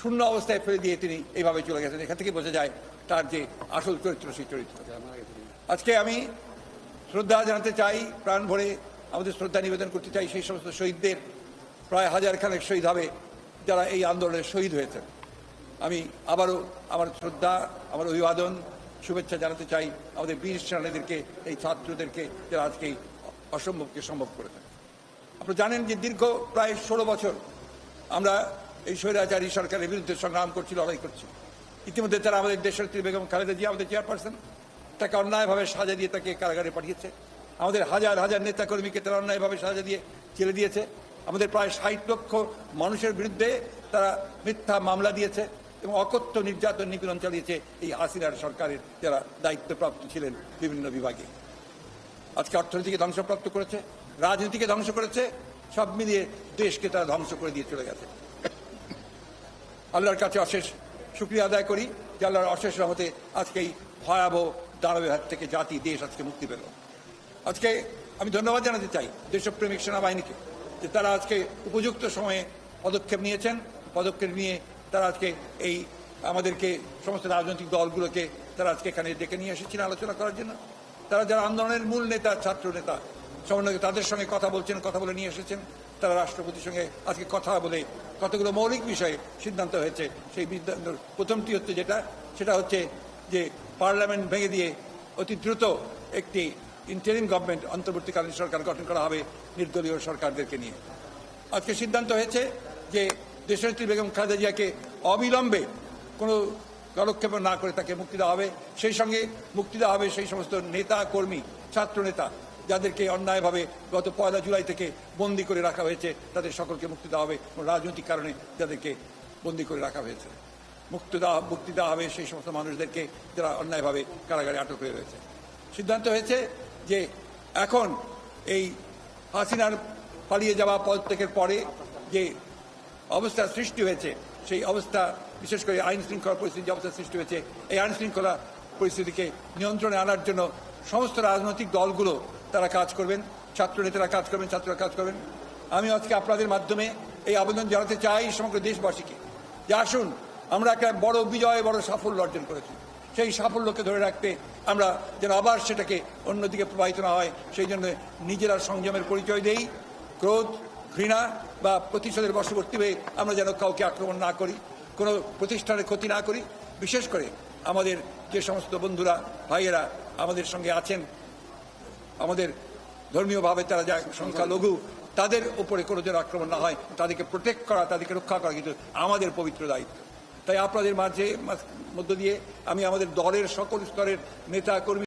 শূন্য অবস্থায় ফেলে দিয়ে তিনি এইভাবে চলে গেছেন। এখান থেকে বোঝা যায় তার যে আসল চরিত্র, সেই চরিত্র। আজকে আমি শ্রদ্ধা জানাতে চাই, প্রাণ ভরে আমাদের শ্রদ্ধা নিবেদন করতে চাই সেই সমস্ত শহীদদের। প্রায় হাজার খানেক শহীদ হবে যারা এই আন্দোলনে শহীদ হয়েছেন। আমি আবারও আমার শ্রদ্ধা, আমার অভিবাদন, শুভেচ্ছা জানাতে চাই আমাদের বীর সেনানীদেরকে, এই ছাত্রদেরকে যারা আজকে অসম্ভবকে সম্ভব করেছেন। আপনারা জানেন যে দীর্ঘ প্রায় ষোলো বছর আমরা এই স্বৈরাচারী সরকারের বিরুদ্ধে সংগ্রাম করছি লড়াই করছি ইতিমধ্যে তারা আমাদের দেশের দেশনেত্রী বেগম খালেদা জিয়া আমাদের চেয়ারপারসন। তাকে অন্যায়ভাবে সাজা দিয়ে তাকে কারাগারে পাঠিয়েছে। আমাদের হাজার হাজার নেতাকর্মীকে তারা অন্যায়ভাবে সাজা দিয়ে ছেড়ে দিয়েছে। আমাদের প্রায় ষাট লক্ষ মানুষের বিরুদ্ধে তারা মিথ্যা মামলা দিয়েছে এবং অকথ্য নির্যাতন নিপীড়ন চালিয়েছে এই হাসিনার সরকারের যারা দায়িত্বপ্রাপ্ত ছিলেন বিভিন্ন বিভাগে। আজকে অর্থনীতিকে ধ্বংসপ্রাপ্ত করেছে, রাজনীতিকে ধ্বংস করেছে, সব মিলিয়ে দেশকে তারা ধ্বংস করে দিয়ে চলে গেছে। আল্লাহর কাছে অশেষ শুক্রিয়া আদায় করি যে আল্লাহর অশেষ রহমতে আজকে এই ভয়াবহ দানবের হাত থেকে জাতি, দেশ আজকে মুক্তি পেল। আজকে আমি ধন্যবাদ জানাতে চাই দেশপ্রেমিক সেনাবাহিনীকে যে তারা আজকে উপযুক্ত সময়ে পদক্ষেপ নিয়েছেন। পদক্ষেপ নিয়ে তারা আজকে এই আমাদেরকে সমস্ত রাজনৈতিক দলগুলোকে তারা আজকে এখানে ডেকে নিয়ে এসেছেন আলোচনা করার জন্য। তারা যারা আন্দোলনের মূল নেতা, ছাত্র নেতা সমন্বয় তাদের সঙ্গে কথা বলছেন, কথা বলে নিয়ে এসেছেন। তারা রাষ্ট্রপতির সঙ্গে আজকে কথা বলে কতগুলো মৌলিক বিষয়ে সিদ্ধান্ত হয়েছে, সেই প্রথমটি হচ্ছে যেটা, সেটা হচ্ছে যে পার্লামেন্ট ভেঙে দিয়ে অতি দ্রুত একটি ইন্টারিম গভর্নমেন্ট অন্তর্বর্তীকালীন সরকার গঠন করা হবে নির্দলীয় সরকারদেরকে নিয়ে। আজকে সিদ্ধান্ত হয়েছে যে দেশনেত্রী বেগম খালেদা জিয়াকে অবিলম্বে কোনো পদক্ষেপ না করে তাকে মুক্তি দেওয়া হবে। সেই সঙ্গে মুক্তি দেওয়া হবে সেই সমস্ত নেতা কর্মী ছাত্র নেতা যাদেরকে অন্যায়ভাবে গত পয়লা জুলাই থেকে বন্দি করে রাখা হয়েছে, তাদের সকলকে মুক্তি দেওয়া হবে রাজনৈতিক কারণে যাদেরকে বন্দি করে রাখা হয়েছে। মুক্ত দেওয়া, মুক্তি দেওয়া হবে সেই সমস্ত মানুষদেরকে যারা অন্যায়ভাবে কারাগারে আটক হয়ে রয়েছে। সিদ্ধান্ত হয়েছে যে এখন এই হাসিনার পালিয়ে যাওয়া পদত্যাগের পরে যে অবস্থা সৃষ্টি হয়েছে, সেই অবস্থা, বিশেষ করে আইন শৃঙ্খলা পরিস্থিতি যে অবস্থা সৃষ্টি হয়েছে, এই আইন শৃঙ্খলা পরিস্থিতিকে নিয়ন্ত্রণে আনার জন্য সমস্ত রাজনৈতিক দলগুলো তারা কাজ করবেন ছাত্র নেতারা কাজ করবেন, ছাত্ররা কাজ করবেন। আমি আজকে আপনাদের মাধ্যমে এই আবেদন জানাতে চাই সমগ্র দেশবাসীকে যে আসুন, আমরা একটা বড় বিজয়, বড় সাফল্য অর্জন করেছি। সেই সাফল্যকে ধরে রাখতে আমরা যেন আবার সেটাকে অন্যদিকে প্রবাহিত না হয়, সেই জন্য নিজেরা সংযমের পরিচয় দেই। ক্রোধ, ঘৃণা বা প্রতিশোধের বশবর্তী হয়ে আমরা যেন কাউকে আক্রমণ না করি, কোনো প্রতিষ্ঠানের ক্ষতি না করি। বিশেষ করে আমাদের যে সমস্ত বন্ধুরা, ভাইয়েরা আমাদের সঙ্গে আছেন আমাদের ধর্মীয়ভাবে তারা যা সংখ্যালঘু, তাদের উপরে কোনো যেন আক্রমণ না হয়, তাদেরকে প্রোটেক্ট করা, তাদেরকে রক্ষা করা কিন্তু আমাদের পবিত্র দায়িত্ব। তাই আপনাদের মাঝে মধ্য দিয়ে আমি আমাদের দলের সকল স্তরের নেতা কর্মী